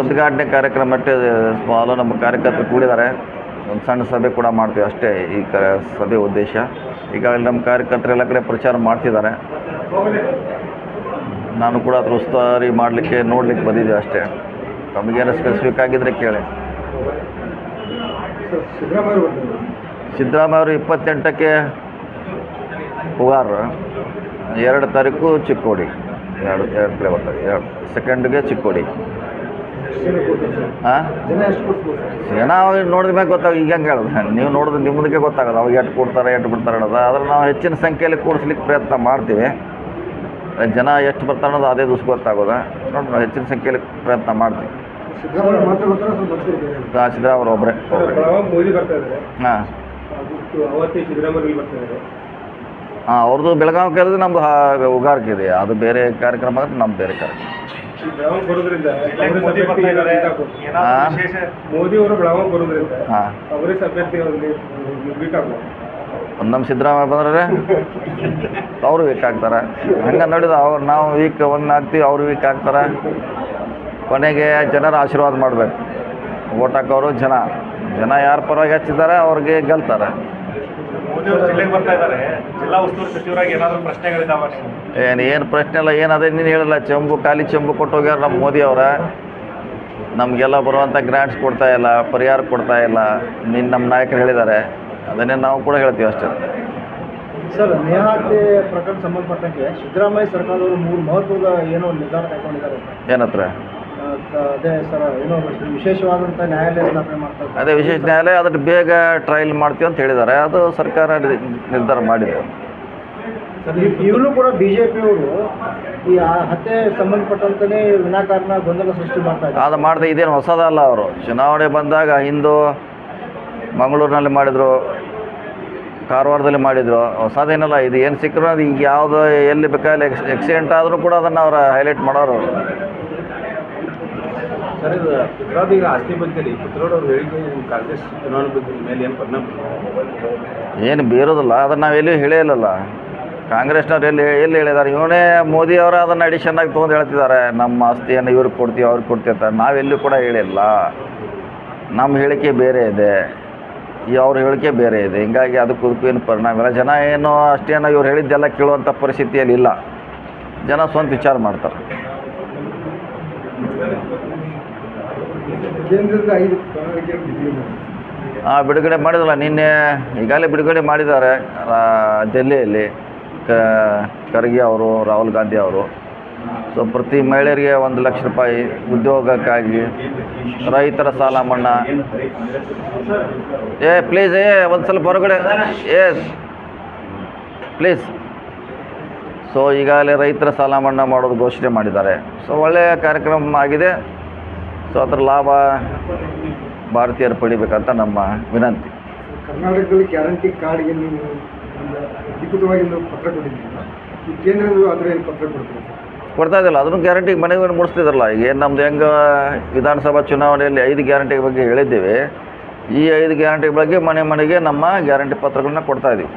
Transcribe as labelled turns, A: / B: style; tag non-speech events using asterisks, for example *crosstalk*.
A: ಉದ್ಘಾಟನೆ ಕಾರ್ಯಕ್ರಮ ಮತ್ತೆ ಸ್ಮಾಲು ನಮ್ಮ ಕಾರ್ಯಕರ್ತರು ಕೂಡಿದ್ದಾರೆ. ಒಂದು ಸಣ್ಣ ಸಭೆ ಕೂಡ ಮಾಡ್ತೀವಿ ಅಷ್ಟೇ ಈ ಕ ಸಭೆ ಉದ್ದೇಶ. ಈಗಾಗಲೇ ನಮ್ಮ ಕಾರ್ಯಕರ್ತರು ಎಲ್ಲ ಕಡೆ ಪ್ರಚಾರ ಮಾಡ್ತಿದ್ದಾರೆ. ನಾನು ಕೂಡ ಅದ್ರ ಉಸ್ತುವಾರಿ ಮಾಡಲಿಕ್ಕೆ, ನೋಡ್ಲಿಕ್ಕೆ ಬಂದಿದ್ದೆ ಅಷ್ಟೇ. ತಮಗೇನು ಸ್ಪೆಸಿಫಿಕ್ ಆಗಿದ್ರೆ ಕೇಳಿ.
B: ಸಿದ್ದರಾಮಯ್ಯ
A: ಅವರು ಇಪ್ಪತ್ತೆಂಟಕ್ಕೆ ಹೋಗಾರ ಎರಡು ತಾರೀಕು ಚಿಕ್ಕೋಡಿ. ಎರಡು ಎರಡು ಕಡೆ ಬರ್ತಾರೆ ಎರಡು ಸೆಕೆಂಡ್ಗೆ ಚಿಕ್ಕೋಡಿ. ಹಾಂ?
B: ಜನ
A: ಅವಾಗ ನೋಡಿದ ಮೇಲೆ ಗೊತ್ತಾಗ ಈಗ ಹೆಂಗೆ ಹೇಳೋದು? *laughs* ನೀವು ನೋಡಿದ್ರೆ ನಿಮ್ಮದಕ್ಕೆ ಗೊತ್ತಾಗೋದು ಅವಾಗ ಎಷ್ಟು ಕೊಡ್ತಾರೆ ಎಷ್ಟು ಬಿಡ್ತಾರೆ ಅನ್ನೋದು. ಆದ್ರೆ ನಾವು ಹೆಚ್ಚಿನ ಸಂಖ್ಯೆಯಲ್ಲಿ ಕೂಡಿಸ್ಲಿಕ್ಕೆ ಪ್ರಯತ್ನ ಮಾಡ್ತೀವಿ. ಜನ ಎಷ್ಟು ಬರ್ತಾರೆ ಅನ್ನೋದು ಅದೇ ದಿವಸ ಗೊತ್ತಾಗೋದು. ನೋಡಿ ನಾವು ಹೆಚ್ಚಿನ ಸಂಖ್ಯೆಯಲ್ಲಿ ಪ್ರಯತ್ನ ಮಾಡ್ತೀವಿ.
B: ಸಿದ್ದರಾಮಯ್ಯ
A: ಒಬ್ಬರೇ ಹಾಂ
C: ಅದಕ್ಕೆ ಅವತ್ತೇ ಸಿದ್ದರಾಮಯ್ಯ ಬರ್ತಾ ಇದ್ದಾರೆ
A: ಹಾಂ ಅವ್ರದ್ದು ಬೆಳಗಾವಿ ಕರೆದು ನಮ್ದು ಹಾ- ಉಗಾರಿಕೆ ಇದೆ. ಅದು ಬೇರೆ ಕಾರ್ಯಕ್ರಮ ಆಗುತ್ತೆ ನಮ್ಮ ಬೇರೆ ಕಾರ್ಯಕ್ರಮ. ಹಾಂ?
C: ಮೋದಿ ಅವರು ಬೆಳಗಾವಿ ಬರೋದ್ರಿಂದ
A: ಹಾಂ.
C: ಕಾಂಗ್ರೆಸ್ ಅಭ್ಯರ್ಥಿ ಅವ್ರಿಗೆ ಬೇಕಾಗ್ಬೋದು
A: ಒಂದು ನಮ್ಮ ಸಿದ್ದರಾಮಯ್ಯ ಬಂದ್ರೆ ಅವರು ವೀಕ್ ಆಗ್ತಾರೆ. ಹಂಗೆ ನೋಡಿದ ಅವ್ರು ನಾವು ವೀಕ್ ಒಂದು ಆಗ್ತೀವಿ ಅವ್ರು ವೀಕ್ ಆಗ್ತಾರೆ. ಕೊನೆಗೆ ಜನರ ಆಶೀರ್ವಾದ ಮಾಡಬೇಕು. ಓಟ್ ಹಾಕೋರು ಜನ. ಜನ ಯಾರ ಪರವಾಗಿ ಹಚ್ಚಿದ್ದಾರೆ ಅವ್ರಿಗೆ ಗೆಲ್ತಾರೆ.
D: ಜಿಲ್ಲೆಗೆ ಬರ್ತಾ ಇದ್ದಾರೆ ಜಿಲ್ಲಾ ಉಸ್ತುವಾರಿ ಸಚಿವರಾಗಿ ಏನಾದರೂ ಪ್ರಶ್ನೆಗಳಿದಾವ
A: ಏನು ಏನು ಪ್ರಶ್ನೆ ಇಲ್ಲ ಏನು ಅದೇ ನೀನು ಹೇಳಲ್ಲ ಚೆಂಬು ಖಾಲಿ ಚೆಂಬು ಕೊಟ್ಟು ಹೋಗ್ಯಾರ ನಮ್ಮ ಮೋದಿ ಅವರ. ನಮಗೆಲ್ಲ ಬರುವಂಥ ಗ್ರ್ಯಾಂಟ್ಸ್ ಕೊಡ್ತಾ ಇಲ್ಲ ಪರಿಹಾರ ಕೊಡ್ತಾ ಇಲ್ಲ. ನಿನ್ನ ನಮ್ಮ ನಾಯಕರು ಹೇಳಿದ್ದಾರೆ ಅದನ್ನೇ ನಾವು ಕೂಡ ಹೇಳ್ತೀವಿ ಅಷ್ಟೇ.
B: ಸರ್ ನೇಹಾತೆ ಪ್ರಕರಣ ಸಂಬಂಧಪಟ್ಟಂಗೆ ಸಿದ್ದರಾಮಯ್ಯ ಸರ್ಕಾರದವರು ಮೂರು ಮಹತ್ವದ ಏನೋ ನಿರ್ಧಾರ ತಗೊಂಡಿದ್ದಾರೆ
A: ಏನತ್ರ?
B: ಅದೇ ಸರ್ ಏನೋ ವಿಶೇಷವಾದಂಥ ನ್ಯಾಯಾಲಯ ಸ್ಥಾಪನೆ ಮಾಡ್ತಾರೆ
A: ಅದೇ ವಿಶೇಷ ನ್ಯಾಯಾಲಯ ಅದಕ್ಕೆ ಬೇಗ ಟ್ರಯಲ್ ಮಾಡ್ತೀವಿ ಅಂತ ಹೇಳಿದ್ದಾರೆ. ಅದು ಸರ್ಕಾರ ನಿರ್ಧಾರ ಮಾಡಿದೆ.
B: ಈಗಲೂ ಕೂಡ ಬಿಜೆಪಿಯವರು ಈ ಹತ್ಯೆ ಸಂಬಂಧಪಟ್ಟಂತನೇ ವಿನಾಕಾರಣ ಗೊಂದಲ ಸೃಷ್ಟಿ ಮಾಡ್ತಾರೆ
A: ಅದು ಮಾಡಿದೆ ಇದೇನು ಹೊಸದಲ್ಲ ಅವರು. ಚುನಾವಣೆ ಬಂದಾಗ ಹಿಂದೂ ಮಂಗಳೂರಿನಲ್ಲಿ ಮಾಡಿದರು ಕಾರವಾರದಲ್ಲಿ ಮಾಡಿದರು. ಹೊಸದೇನಲ್ಲ ಇದು ಏನು ಸಿಕ್ಕರೂ ಅದು ಈಗ ಯಾವುದು ಎಲ್ಲಿ ಬೇಕಾದಲ್ಲಿ ಎಕ್ಸ್ ಎಕ್ಸಿಡೆಂಟ್ ಆದರೂ ಕೂಡ ಅದನ್ನು ಅವರು ಹೈಲೈಟ್ ಮಾಡೋರು. ಅವ್ರು.
E: ಸರ್, ಇದು ಪುತ್ರಾದ ಈಗ ಆಸ್ತಿ ಬಗ್ಗೆ ರೀ ಪುತ್ರೋಡ್ ಕಾಂಗ್ರೆಸ್ ಚುನಾವಣೆ ಮೇಲೆ ಏನು ಪರಿಣಾಮ
A: ಏನು ಬೀರೋದಿಲ್ಲ, ಅದನ್ನು ನಾವು ಎಲ್ಲೂ ಹೇಳೇ ಇಲ್ಲಲ್ಲ. ಕಾಂಗ್ರೆಸ್ನವ್ರು ಎಲ್ಲಿ ಎಲ್ಲಿ ಹೇಳಿದ್ದಾರೆ ಇವನೇ ಅವರು ಅದನ್ನು ಅಡಿಷನ್ನಾಗಿ ತೊಗೊಂಡು ಹೇಳ್ತಿದ್ದಾರೆ ನಮ್ಮ ಆಸ್ತಿಯನ್ನು ಇವ್ರಿಗೆ ಕೊಡ್ತೀವಿ ಅವ್ರಿಗೆ ಕೊಡ್ತೀವಿ ಅಂತ. ನಾವೆಲ್ಲೂ ಕೂಡ ಹೇಳಿಲ್ಲ. ನಮ್ಮ ಹೇಳಿಕೆ ಬೇರೆ ಇದೆ. ಈ ಅವ್ರ ಹೇಳಿಕೆ ಬೇರೆ ಇದೆ. ಹಿಂಗಾಗಿ ಅದಕ್ಕೂ ಏನು ಪರಿಣಾಮ ಇಲ್ಲ. ಜನ ಏನು ಅಷ್ಟೇನೋ ಇವ್ರು ಹೇಳಿದ್ದೆಲ್ಲ ಕೇಳುವಂಥ ಪರಿಸ್ಥಿತಿಯಲ್ಲಿ ಇಲ್ಲ. ಜನ ಸ್ವಂತ ವಿಚಾರ ಮಾಡ್ತಾರೆ.
B: ಬಿಡುಗಡೆ.
A: ಹಾಂ ಬಿಡುಗಡೆ ಮಾಡಿದಲ್ಲ ನಿನ್ನೆ ಈಗಾಗಲೇ ಬಿಡುಗಡೆ ಮಾಡಿದ್ದಾರೆ ಡೆಲ್ಲಿಯಲ್ಲಿ ಖರ್ಗೆ ಅವರು, ರಾಹುಲ್ ಗಾಂಧಿ ಅವರು. ಸೊ ಪ್ರತಿ ಮಹಿಳೆಯರಿಗೆ ಒಂದು ಲಕ್ಷ ರೂಪಾಯಿ ಉದ್ಯೋಗಕ್ಕಾಗಿ ರೈತರ ಸಾಲ ಮನ್ನಾ. ಏ ಪ್ಲೀಸ್ ಏ, ಒಂದು ಸ್ವಲ್ಪ ಹೊರಗಡೆ ಏ ಪ್ಲೀಸ್ ಸೊ ಈಗಾಗಲೇ ರೈತರ ಸಾಲ ಮನ್ನಾ ಮಾಡೋದು ಘೋಷಣೆ ಮಾಡಿದ್ದಾರೆ. ಸೊ ಒಳ್ಳೆಯ ಕಾರ್ಯಕ್ರಮ ಆಗಿದೆ. ಸೊ ಅದರ ಲಾಭ ಭಾರತೀಯರು ಪಡಿಬೇಕಂತ ನಮ್ಮ ವಿನಂತಿ.
B: ಕರ್ನಾಟಕದಲ್ಲಿ ಗ್ಯಾರಂಟಿ ಕಾರ್ಡ್ಗೆ ನೀವು ಅಧಿಕೃತವಾಗಿ ಪತ್ರ ಕೊಟ್ಟಿದ್ದೀರಾ? ಈ ಕೇಂದ್ರದವರು ಅದರ ಏನು ಪತ್ರ ಕೊಡ್ತಾರೆ ಸರ್?
A: ಕೊಡ್ತಾ ಇದ್ದಿಲ್ಲ. ಅದನ್ನು ಗ್ಯಾರಂಟಿ ಮನೆಗೆ ಮುಡಿಸ್ತಿದ್ರಲ್ಲ. ಈಗ ಏನು ನಮ್ದು ಹೆಂಗೆ ವಿಧಾನಸಭಾ ಚುನಾವಣೆಯಲ್ಲಿ ಐದು ಗ್ಯಾರಂಟಿ ಬಗ್ಗೆ ಹೇಳಿದ್ದೀವಿ. ಈ ಐದು ಗ್ಯಾರಂಟಿ ಬಗ್ಗೆ ಮನೆ ಮನೆಗೆ ನಮ್ಮ ಗ್ಯಾರಂಟಿ ಪತ್ರಗಳನ್ನ ಕೊಡ್ತಾ ಇದ್ದೀವಿ.